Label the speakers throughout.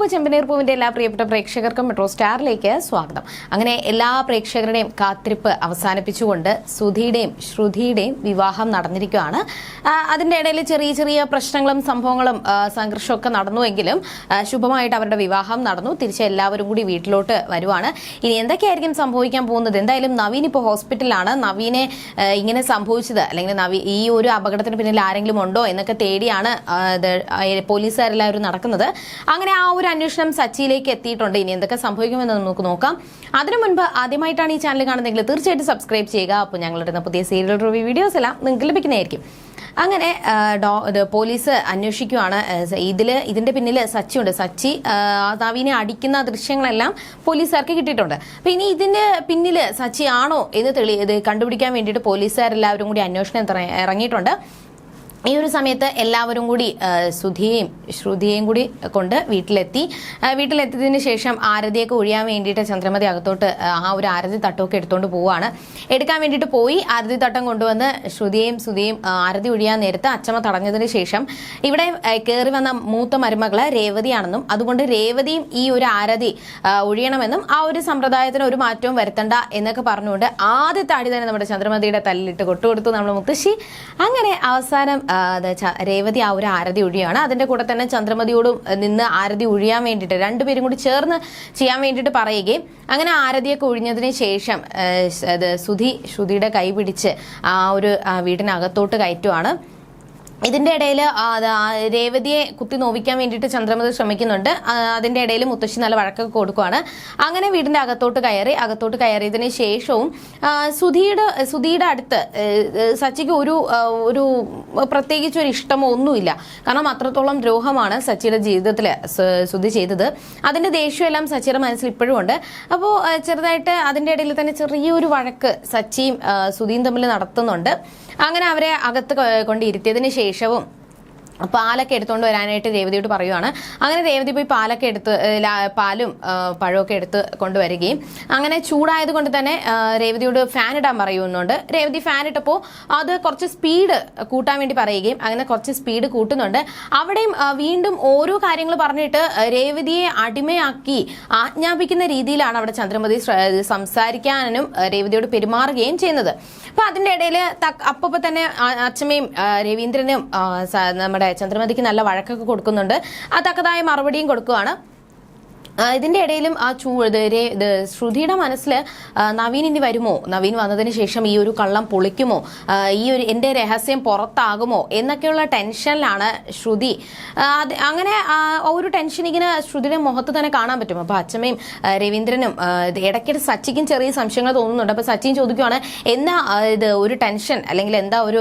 Speaker 1: പൂവ് ചെമ്പനീർ പൂവിന്റെ എല്ലാ പ്രിയപ്പെട്ട പ്രേക്ഷകർക്കും മെട്രോ സ്റ്റാറിലേക്ക് സ്വാഗതം. അങ്ങനെ എല്ലാ പ്രേക്ഷകരുടെയും കാത്തിരിപ്പ് അവസാനിപ്പിച്ചുകൊണ്ട് സുധിയുടെയും ശ്രുതിയുടെയും വിവാഹം നടന്നിരിക്കുകയാണ്. അതിന്റെ ഇടയിൽ ചെറിയ ചെറിയ പ്രശ്നങ്ങളും സംഭവങ്ങളും സംഘർഷമൊക്കെ നടന്നുവെങ്കിലും ശുഭമായിട്ട് അവരുടെ വിവാഹം നടന്നു. തിരിച്ച് എല്ലാവരും കൂടി വീട്ടിലോട്ട് വരുവാണ്. ഇനി എന്തൊക്കെയായിരിക്കും സംഭവിക്കാൻ പോകുന്നത്? എന്തായാലും നവീൻ ഇപ്പോൾ ഹോസ്പിറ്റലിലാണ്. നവീനെ ഇങ്ങനെ സംഭവിച്ചത് അല്ലെങ്കിൽ നവീ ഈ ഒരു അപകടത്തിന് പിന്നിൽ ആരെങ്കിലും ഉണ്ടോ എന്നൊക്കെ തേടിയാണ് പോലീസുകാരെല്ലാവരും നടക്കുന്നത്. അങ്ങനെ ആ ഒരു അന്വേഷണം സച്ചിയിലേക്ക് എത്തിയിട്ടുണ്ട്. ഇനി എന്തൊക്കെ സംഭവിക്കുമെന്ന് നമുക്ക് നോക്കാം. അതിനു മുൻപ് ആദ്യമായിട്ടാണ് ഈ ചാനൽ കാണുന്നതെങ്കിൽ തീർച്ചയായിട്ടും സബ്സ്ക്രൈബ് ചെയ്യുക. അപ്പോൾ ഞങ്ങളുടെ പുതിയ സീരിയൽ റിവ്യൂ വീഡിയോസ് എല്ലാം നിങ്ങൾക്ക് ലഭിക്കുന്നതായിരിക്കും. അങ്ങനെ ഡോ പോലീസ് അന്വേഷിക്കുവാണ്. ഇതിൽ ഇതിന്റെ പിന്നിൽ സച്ചി ഉണ്ട് സച്ചി ആതാവിനെ അടിക്കുന്ന ദൃശ്യങ്ങളെല്ലാം പോലീസുകാർക്ക് കിട്ടിയിട്ടുണ്ട്. അപ്പൊ ഇനി ഇതിന്റെ പിന്നിൽ സച്ചി ആണോ എന്ന് തെളി കണ്ടുപിടിക്കാൻ വേണ്ടിയിട്ട് പോലീസുകാരെല്ലാവരും കൂടി അന്വേഷണം ഇറങ്ങിയിട്ടുണ്ട്. ഈ ഒരു സമയത്ത് എല്ലാവരും കൂടി സുധിയെയും ശ്രുതിയെയും കൂടി കൊണ്ട് വീട്ടിലെത്തി. വീട്ടിലെത്തിയതിന് ശേഷം ആരതിയൊക്കെ ഒഴിയാൻ വേണ്ടിയിട്ട് ചന്ദ്രമതി അകത്തോട്ട് ആ, ഒരു ആരതി തട്ടമൊക്കെ എടുത്തുകൊണ്ട് പോവുകയാണ് എടുക്കാൻ വേണ്ടിയിട്ട് പോയി ആരതി തട്ടം കൊണ്ടുവന്ന് ശ്രുതിയെയും സുധിയെയും ആരതി ഒഴിയാൻ നേരത്ത് അച്ചമ്മ തടഞ്ഞതിന് ശേഷം ഇവിടെ കയറി വന്ന മൂത്ത മരുമകൾ രേവതിയാണെന്നും അതുകൊണ്ട് രേവതിയും ഈ ഒരു ആരതി ഒഴിയണമെന്നും ആ ഒരു സമ്പ്രദായത്തിന് ഒരു മാറ്റവും വരുത്തണ്ട എന്നൊക്കെ പറഞ്ഞുകൊണ്ട് ആദ്യത്തെ അടി തന്നെ നമ്മുടെ ചന്ദ്രമതിയുടെ തല്ലിട്ട് കൊട്ടുകൊടുത്തു നമ്മൾ മുത്തശ്ശി. അങ്ങനെ അവസാനം രേവതി ആ ഒരു ആരതി ഒഴിയാണ്. അതിന്റെ കൂടെ തന്നെ ചന്ദ്രമതിയോടും നിന്ന് ആരതി ഒഴിയാൻ വേണ്ടിയിട്ട് രണ്ടുപേരും കൂടി ചേർന്ന് ചെയ്യാൻ വേണ്ടിയിട്ട് പറയുകയും അങ്ങനെ ആരതിയൊക്കെ ഒഴിഞ്ഞതിന് ശേഷം സുധി ശ്രുതിയുടെ കൈ പിടിച്ച് ആ ഒരു വീടിനകത്തോട്ട് കയറ്റുവാണ്. ഇതിന്റെ ഇടയിൽ രേവതിയെ കുത്തി നോവിക്കാൻ വേണ്ടിയിട്ട് ചന്ദ്രമതി ശ്രമിക്കുന്നുണ്ട്. അതിന്റെ ഇടയിൽ മുത്തശ്ശി നല്ല വഴക്കൊക്കെ കൊടുക്കുവാണ്. അങ്ങനെ വീടിന്റെ അകത്തോട്ട് കയറി അകത്തോട്ട് കയറിയതിന് ശേഷവും സുധിയുടെ സുധിയുടെ അടുത്ത് സച്ചിക്ക് ഒരു ഒരു പ്രത്യേകിച്ച് ഒരു ഇഷ്ടമോ ഒന്നുമില്ല. കാരണം അത്രത്തോളം ദ്രോഹമാണ് സച്ചിയുടെ ജീവിതത്തിൽ സുധി ചെയ്തത്. അതിന്റെ ദേഷ്യമെല്ലാം സച്ചിയുടെ മനസ്സിൽ ഇപ്പോഴും ഉണ്ട്. അപ്പോൾ ചെറുതായിട്ട് അതിന്റെ ഇടയിൽ തന്നെ ചെറിയൊരു വഴക്ക് സച്ചിയും സുധിയും തമ്മിൽ നടത്തുന്നുണ്ട്. അങ്ങനെ അവരെ അകത്ത് കൊ- കൊണ്ട് ഇരുത്തിയതിന് ശേഷവും പാലൊക്കെ എടുത്തുകൊണ്ട് വരാനായിട്ട് രേവതിയോട് പറയുവാണ്. അങ്ങനെ രേവതി പോയി പാലൊക്കെ എടുത്ത് പാലും പഴമൊക്കെ എടുത്ത് കൊണ്ടുവരികയും. അങ്ങനെ ചൂടായത് കൊണ്ട് തന്നെ രേവതിയോട് ഫാൻ ഇടാൻ പറയുന്നുണ്ട്. രേവതി ഫാൻ ഇട്ടപ്പോൾ അത് കുറച്ച് സ്പീഡ് കൂട്ടാൻ വേണ്ടി പറയുകയും അങ്ങനെ കുറച്ച് സ്പീഡ് കൂട്ടുന്നുണ്ട്. അവിടെയും വീണ്ടും ഓരോ കാര്യങ്ങൾ പറഞ്ഞിട്ട് രേവതിയെ അടിമയാക്കി ആജ്ഞാപിക്കുന്ന രീതിയിലാണ് അവിടെ ചന്ദ്രമതി സംസാരിക്കാനും രേവതിയോട് പെരുമാറുകയും ചെയ്യുന്നത്. അപ്പൊ അതിന്റെ ഇടയിൽ അപ്പൊ തന്നെ അച്ഛമ്മയും രവീന്ദ്രനും നമ്മുടെ ചന്ദ്രമതിക്ക് നല്ല വഴക്കൊക്കെ കൊടുക്കുന്നുണ്ട്. ആ തക്കതായ മറുപടിയും കൊടുക്കുവാണ് ആ, ഇതിന്റെ ഇടയിലും ആ ചൂ ശ്രുതിയുടെ മനസ്സിൽ നവീൻ ഇനി വരുമോ? നവീൻ വന്നതിന് ശേഷം ഈ ഒരു കള്ളം പൊളിക്കുമോ? ഈ ഒരു എന്റെ രഹസ്യം പുറത്താകുമോ? എന്നൊക്കെയുള്ള ടെൻഷനിലാണ് ശ്രുതി. അങ്ങനെ ഒരു ടെൻഷൻ ഇങ്ങനെ ശ്രുതിയുടെ മുഖത്ത് തന്നെ കാണാൻ പറ്റും. അപ്പൊ അച്ഛമ്മയും രവീന്ദ്രനും ഇടയ്ക്കിടെ സച്ചിക്കും ചെറിയ സംശയങ്ങൾ തോന്നുന്നുണ്ട്. അപ്പൊ സച്ചിൻ ചോദിക്കുവാണ് എന്താ ആ, ഇത് ഒരു ടെൻഷൻ അല്ലെങ്കിൽ എന്താ ഒരു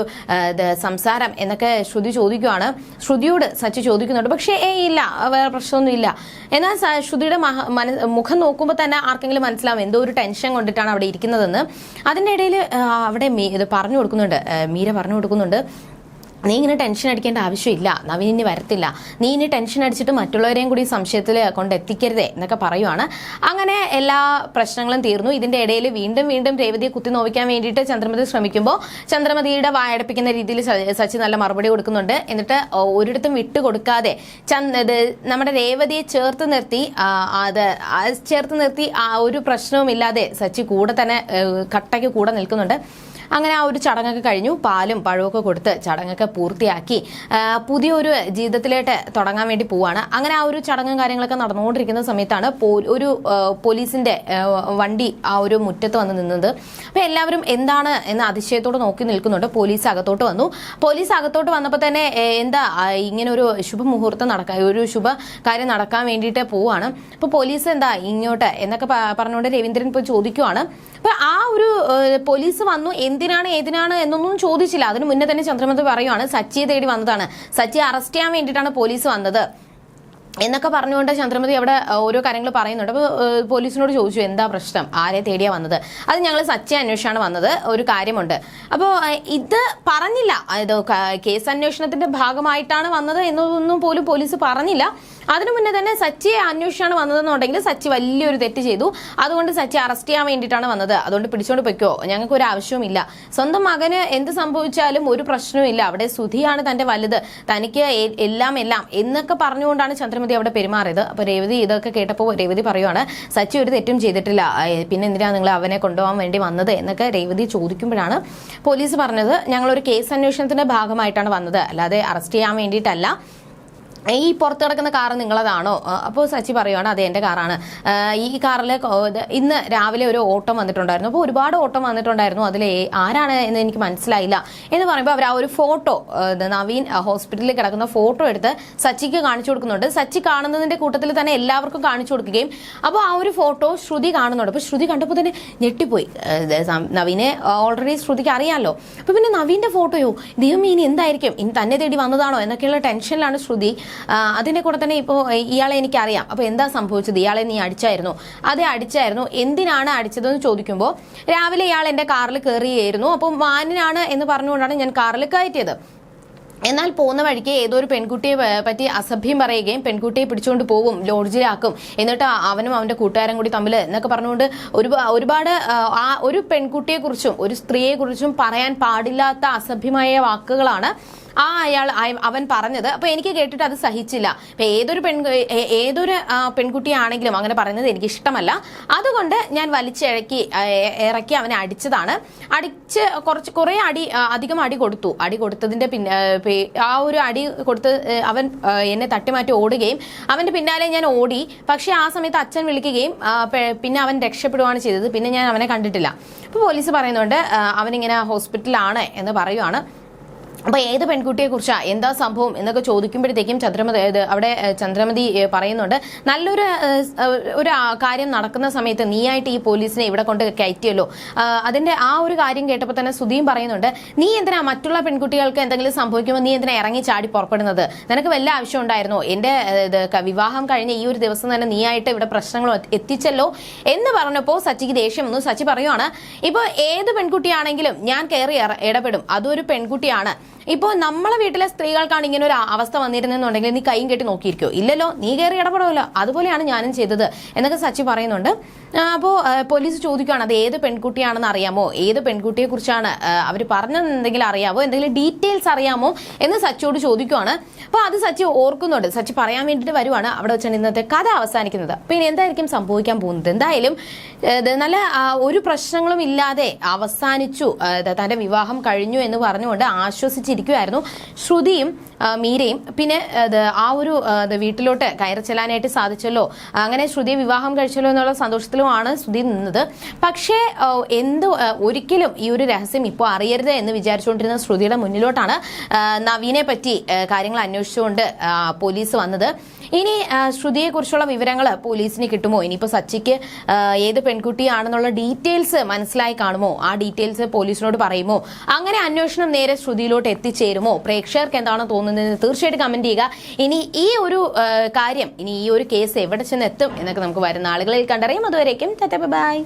Speaker 1: സംസാരം? എന്നൊക്കെ ശ്രുതി ചോദിക്കുവാണ്. ശ്രുതിയോട് സച്ചി ചോദിക്കുന്നുണ്ട്. പക്ഷേ ഏ ഇല്ല വേറെ പ്രശ്നമൊന്നും ഇല്ല എന്നാൽ സ- മന- മുഖം നോക്കുമ്പോൾ തന്നെ ആർക്കെങ്കിലും മനസ്സിലാവും എന്തോ ഒരു ടെൻഷൻ കൊണ്ടിട്ടാണ് അവിടെ ഇരിക്കുന്നതെന്ന്. അതിന്റെ ഇടയിൽ അവിടെ ഇത് പറഞ്ഞു കൊടുക്കുന്നുണ്ട്. മീര പറഞ്ഞു കൊടുക്കുന്നുണ്ട്. നീ ഇങ്ങനെ ടെൻഷൻ അടിക്കേണ്ട ആവശ്യമില്ല. നവീൻ ഇനി വരത്തില്ല. നീ ഇനി ടെൻഷൻ അടിച്ചിട്ട് മറ്റുള്ളവരെയും കൂടി സംശയത്തിൽ കൊണ്ടെത്തിക്കരുതേ എന്നൊക്കെ പറയുവാണ്. അങ്ങനെ എല്ലാ പ്രശ്നങ്ങളും തീർന്നു. ഇതിന്റെ ഇടയിൽ വീണ്ടും വീണ്ടും രേവതിയെ കുത്തി നോവിക്കാൻ വേണ്ടിയിട്ട് ചന്ദ്രമതി ശ്രമിക്കുമ്പോൾ ചന്ദ്രമതിയുടെ വായടപ്പിക്കുന്ന രീതിയിൽ സച്ചി നല്ല മറുപടി കൊടുക്കുന്നുണ്ട്. എന്നിട്ട് ഒരിടത്തും വിട്ടുകൊടുക്കാതെ ചന്ദ് നമ്മുടെ രേവതിയെ ചേർത്ത് നിർത്തി അത് ചേർത്ത് നിർത്തി ആ ഒരു പ്രശ്നവും ഇല്ലാതെ സച്ചി കൂടെ തന്നെ കട്ടയ്ക്ക് കൂടെ നിൽക്കുന്നുണ്ട്. അങ്ങനെ ആ ഒരു ചടങ്ങൊക്കെ കഴിഞ്ഞു. പാലും പഴമൊക്കെ കൊടുത്ത് ചടങ്ങൊക്കെ പൂർത്തിയാക്കി. പുതിയൊരു ജീവിതത്തിലേക്ക് തുടങ്ങാൻ വേണ്ടി പോവാണ്. അങ്ങനെ ആ ഒരു ചടങ്ങും കാര്യങ്ങളൊക്കെ നടന്നുകൊണ്ടിരിക്കുന്ന സമയത്താണ് ഒരു പോലീസിന്റെ വണ്ടി ആ ഒരു മുറ്റത്ത് വന്ന് നിന്നത്. അപ്പൊ എല്ലാവരും എന്താണ് എന്ന് അതിശയത്തോട് നോക്കി നിൽക്കുന്നുണ്ട്. പോലീസ് അകത്തോട്ട് വന്നു. പോലീസ് അകത്തോട്ട് വന്നപ്പോൾ തന്നെ എന്താ ഇങ്ങനെ ഒരു ശുഭമുഹൂർത്തം നടക്കാൻ ഒരു ശുഭ കാര്യം നടക്കാൻ വേണ്ടിയിട്ട് പോവാണ്. അപ്പൊ പോലീസ് എന്താ ഇങ്ങോട്ട് എന്നൊക്കെ പറഞ്ഞുകൊണ്ട് രവീന്ദ്രൻ ഇപ്പോൾ ചോദിക്കുവാണ്. അപ്പൊ ആ ഒരു പോലീസ് വന്നു എന്തിനാണ് ഏതിനാണ് എന്നൊന്നും ചോദിച്ചില്ല. അതിന് മുന്നേ തന്നെ ചന്ദ്രമതി പറയുവാണ് സച്ചിയെ തേടി വന്നതാണ്. സച്ചിയെ അറസ്റ്റ് ചെയ്യാൻ വേണ്ടിയിട്ടാണ് പോലീസ് വന്നത്. എന്നൊക്കെ പറഞ്ഞുകൊണ്ട് ചന്ദ്രമതി അവിടെ ഓരോ കാര്യങ്ങൾ പറയുന്നുണ്ട്. അപ്പോൾ പോലീസിനോട് ചോദിച്ചു എന്താ പ്രശ്നം? ആരെ തേടിയാ വന്നത്? അത് ഞങ്ങൾ സത്യ അന്വേഷണമാണ് വന്നത്. ഒരു കാര്യമുണ്ട്. അപ്പോൾ ഇത് പറഞ്ഞില്ല. ഇത് കേസ് അന്വേഷണത്തിന്റെ ഭാഗമായിട്ടാണ് വന്നത് എന്നൊന്നും പോലും പോലീസ് പറഞ്ഞില്ല. അതിനു മുന്നേ തന്നെ സച്ചിയെ അന്വേഷിച്ചാണ് വന്നതെന്നുണ്ടെങ്കിൽ സച്ചി വലിയൊരു തെറ്റ് ചെയ്തു. അതുകൊണ്ട് സച്ചി അറസ്റ്റ് ചെയ്യാൻ വേണ്ടിയിട്ടാണ് വന്നത്. അതുകൊണ്ട് പിടിച്ചോണ്ട് പൊയ്ക്കോ. ഞങ്ങൾക്ക് ഒരു ആവശ്യവുമില്ല സ്വന്തം മകന് എന്ത് സംഭവിച്ചാലും ഒരു പ്രശ്നവും ഇല്ല. അവിടെ സുധിയാണ് തന്റെ വലുത്. തനിക്ക് എല്ലാം എല്ലാം എന്നൊക്കെ പറഞ്ഞുകൊണ്ടാണ് ചന്ദ്രമതി ചന്ദ്രമതി അവിടെ പെരുമാറിയത്. അപ്പോൾ രേവതി ഇതൊക്കെ കേട്ടപ്പോൾ രേവതി പറയുവാണ് സച്ചി ഒരു തെറ്റും ചെയ്തിട്ടില്ല. പിന്നെ എന്തിനാണ് നിങ്ങൾ അവനെ കൊണ്ടുപോകാൻ വേണ്ടി വന്നത്? എന്നൊക്കെ രേവതി ചോദിക്കുമ്പോഴാണ് പോലീസ് പറഞ്ഞത് ഞങ്ങളൊരു കേസ് അന്വേഷണത്തിന്റെ ഭാഗമായിട്ടാണ് വന്നത്. അല്ലാതെ അറസ്റ്റ് ചെയ്യാൻ വേണ്ടിയിട്ടല്ല. ഈ പുറത്ത് കിടക്കുന്ന കാർ നിങ്ങളതാണോ? അപ്പോൾ സച്ചി പറയുവാണ് അതെ എന്റെ കാറാണ്. ഈ കാറിൽ ഇന്ന് രാവിലെ ഒരു ഓട്ടം വന്നിട്ടുണ്ടായിരുന്നു. അപ്പോൾ ഒരുപാട് ഓട്ടം വന്നിട്ടുണ്ടായിരുന്നു. അതിൽ ആരാണ് എന്ന് എനിക്ക് മനസ്സിലായില്ല എന്ന് പറയുമ്പോൾ അവർ ആ ഒരു ഫോട്ടോ നവീൻ ഹോസ്പിറ്റലിൽ കിടക്കുന്ന ഫോട്ടോ എടുത്ത് സച്ചിക്ക് കാണിച്ചു കൊടുക്കുന്നുണ്ട്. സച്ചി കാണുന്നതിന്റെ കൂട്ടത്തിൽ തന്നെ എല്ലാവർക്കും കാണിച്ചു കൊടുക്കുകയും അപ്പോൾ ആ ഒരു ഫോട്ടോ ശ്രുതി കാണുന്നുണ്ട്. അപ്പോൾ ശ്രുതി കണ്ടപ്പോൾ തന്നെ ഞെട്ടിപ്പോയി. നവീനെ ഓൾറെഡി ശ്രുതിക്ക് അറിയാമല്ലോ അപ്പോൾ പിന്നെ നവീന്റെ ഫോട്ടോയോ? ദൈവം ഇനി എന്തായിരിക്കും? ഇനി തന്നെ തേടി വന്നതാണോ? എന്നൊക്കെയുള്ള ടെൻഷനിലാണ് ശ്രുതി. അതിന്റെ കൂടെ തന്നെ ഇപ്പോൾ ഇയാളെ എനിക്കറിയാം. അപ്പോൾ എന്താ സംഭവിച്ചത്? ഇയാളെ നീ അടിച്ചായിരുന്നു? അതെ അടിച്ചായിരുന്നു. എന്തിനാണ് അടിച്ചതെന്ന് ചോദിക്കുമ്പോൾ രാവിലെ ഇയാൾ എന്റെ കാറിൽ കയറിയായിരുന്നു. അപ്പോൾ മാനിനാണ് എന്ന് പറഞ്ഞുകൊണ്ടാണ് ഞാൻ കാറിൽ കയറ്റിയത്. എന്നാൽ പോകുന്ന വഴിക്ക് ഏതോ ഒരു പെൺകുട്ടിയെ പറ്റി അസഭ്യം പറയുകയും പെൺകുട്ടിയെ പിടിച്ചുകൊണ്ട് പോവും ലോഡ്ജിലാക്കും. എന്നിട്ട് അവനും അവന്റെ കൂട്ടുകാരും കൂടി തമ്മിൽ എന്നൊക്കെ പറഞ്ഞുകൊണ്ട് ഒരു ഒരുപാട് ആ ഒരു പെൺകുട്ടിയെക്കുറിച്ചും ഒരു സ്ത്രീയെക്കുറിച്ചും പറയാൻ പാടില്ലാത്ത അസഭ്യമായ വാക്കുകളാണ് ആ അയാൾ അയ- അവൻ പറഞ്ഞത്. അപ്പൊ എനിക്ക് കേട്ടിട്ട് അത് സഹിച്ചില്ല. അപ്പൊ ഏതൊരു പെൺ ഏതൊരു പെൺകുട്ടിയാണെങ്കിലും അങ്ങനെ പറയുന്നത് എനിക്ക് ഇഷ്ടമല്ല അതുകൊണ്ട് ഞാൻ വലിച്ചിഴക്കി ഇറക്കി അവനെ അടിച്ചതാണ്. അടിച്ച് കുറച്ച് കുറെ അടി അധികം അടി കൊടുത്തു. അടി കൊടുത്തതിന്റെ പിന്നെ ആ, ഒരു അടി കൊടുത്ത് അവൻ എന്നെ തട്ടിമാറ്റി ഓടുകയും അവന്റെ പിന്നാലെ ഞാൻ ഓടി. പക്ഷെ ആ സമയത്ത് അച്ഛൻ വിളിക്കുകയും പിന്നെ അവൻ രക്ഷപ്പെടുകയാണ് ചെയ്തത്. പിന്നെ ഞാൻ അവനെ കണ്ടിട്ടില്ല. അപ്പോൾ പോലീസ് പറയുന്നുണ്ട് അവനിങ്ങനെ ഹോസ്പിറ്റലാണ് എന്ന് പറയുവാണ്. അപ്പൊ ഏത് പെൺകുട്ടിയെ കുറിച്ചാ? എന്താ സംഭവം? എന്നൊക്കെ ചോദിക്കുമ്പോഴത്തേക്കും ചന്ദ്രമതി അവിടെ ചന്ദ്രമതി പറയുന്നുണ്ട്. നല്ലൊരു ഒരു കാര്യം നടക്കുന്ന സമയത്ത് നീയായിട്ട് ഈ പോലീസിനെ ഇവിടെ കൊണ്ട് കയറ്റിയല്ലോ. അതിന്റെ ആ ഒരു കാര്യം കേട്ടപ്പോൾ തന്നെ സുധീം പറയുന്നുണ്ട് നീ എന്തിനാ മറ്റുള്ള പെൺകുട്ടികൾക്ക് എന്തെങ്കിലും സംഭവിക്കുമ്പോൾ നീ എന്തിനാ ഇറങ്ങി ചാടി പുറപ്പെടുന്നത്? നിനക്ക് വല്ല ആവശ്യം ഉണ്ടായിരുന്നോ? ക- വിവാഹം കഴിഞ്ഞ ഈ ഒരു ദിവസം തന്നെ നീയായിട്ട് ഇവിടെ പ്രശ്നങ്ങൾ എത്തിച്ചല്ലോ? എന്ന് പറഞ്ഞപ്പോൾ സച്ചിക്ക് ദേഷ്യം വന്നു. സച്ചി പറയുവാണ് ഇപ്പോൾ ഏത് പെൺകുട്ടിയാണെങ്കിലും ഞാൻ കയറി ഇടപെടും. അതൊരു പെൺകുട്ടിയാണ്. ഇപ്പോൾ നമ്മളെ വീട്ടിലെ സ്ത്രീകൾക്കാണ് ഇങ്ങനെ ഒരു അവസ്ഥ വന്നിരുന്നെന്നുണ്ടെങ്കിൽ നീ കൈയും കെട്ടി നോക്കിയിരിക്കോ. ഇല്ലല്ലോ നീ കയറി ഇടപെടുമല്ലോ അതുപോലെയാണ് ഞാനും ചെയ്തത് എന്നൊക്കെ സച്ചി പറയുന്നുണ്ട്. അപ്പോൾ പോലീസ് ചോദിക്കുകയാണ് അത് ഏത് പെൺകുട്ടിയാണെന്ന് അറിയാമോ? ഏത് പെൺകുട്ടിയെ കുറിച്ചാണ് അവർ പറഞ്ഞതെന്തെങ്കിലും അറിയാമോ എന്തെങ്കിലും ഡീറ്റെയിൽസ് അറിയാമോ? എന്ന് സച്ചിയോട് ചോദിക്കുവാണ്. അപ്പോൾ അത് സച്ചി ഓർക്കുന്നുണ്ട്. സച്ചി പറയാൻ വേണ്ടിയിട്ട് വരുവാണ് അവിടെ വെച്ചാണ് ഇന്നത്തെ കഥ അവസാനിക്കുന്നത്. പിന്നെ എന്തായിരിക്കും സംഭവിക്കാൻ പോകുന്നത്? എന്തായാലും നല്ല ഒരു പ്രശ്നങ്ങളും ഇല്ലാതെ അവസാനിച്ചു. തന്റെ വിവാഹം കഴിഞ്ഞു എന്ന് പറഞ്ഞുകൊണ്ട് ആശ്വസിച്ചിരിക്കുമായിരുന്നു ശ്രുതിയും മീരയും പിന്നെ ആ ഒരു വീട്ടിലോട്ട് കയറി ചെല്ലാനായിട്ട് സാധിച്ചല്ലോ. അങ്ങനെ ശ്രുതിയെ വിവാഹം കഴിച്ചല്ലോ എന്നുള്ള സന്തോഷത്തിലുമാണ് ശ്രുതി നിന്നത്. പക്ഷേ എന്ത് ഒരിക്കലും ഈ ഒരു രഹസ്യം ഇപ്പോൾ അറിയരുത് എന്ന് വിചാരിച്ചുകൊണ്ടിരുന്ന ശ്രുതിയുടെ മുന്നിലോട്ടാണ് നവീനെ പറ്റി കാര്യങ്ങൾ അന്വേഷിച്ചുകൊണ്ട് പോലീസ് വന്നത്. ഇനി ശ്രുതിയെക്കുറിച്ചുള്ള വിവരങ്ങൾ പോലീസിന് കിട്ടുമോ? ഇനിയിപ്പോൾ സച്ചിക്ക് ഏത് പെൺകുട്ടിയാണെന്നുള്ള ഡീറ്റെയിൽസ് മനസ്സിലായി കാണുമോ? ആ ഡീറ്റെയിൽസ് പോലീസിനോട് പറയുമോ? അങ്ങനെ അന്വേഷണം നേരെ ശ്രുതിയിലോട്ട് എത്തിച്ചേരുമോ? പ്രേക്ഷകർക്ക് എന്താണ് തോന്നുന്നത് തീർച്ചയായിട്ടും കമന്റ് ചെയ്യുക. ഇനി ഈ ഒരു കാര്യം ഇനി ഈ ഒരു കേസ് എവിടെ ചെന്ന് എത്തും എന്നൊക്കെ നമുക്ക് വരുന്ന ആളുകളിൽ കണ്ടറിയാം. അതുവരേക്കും ബൈ.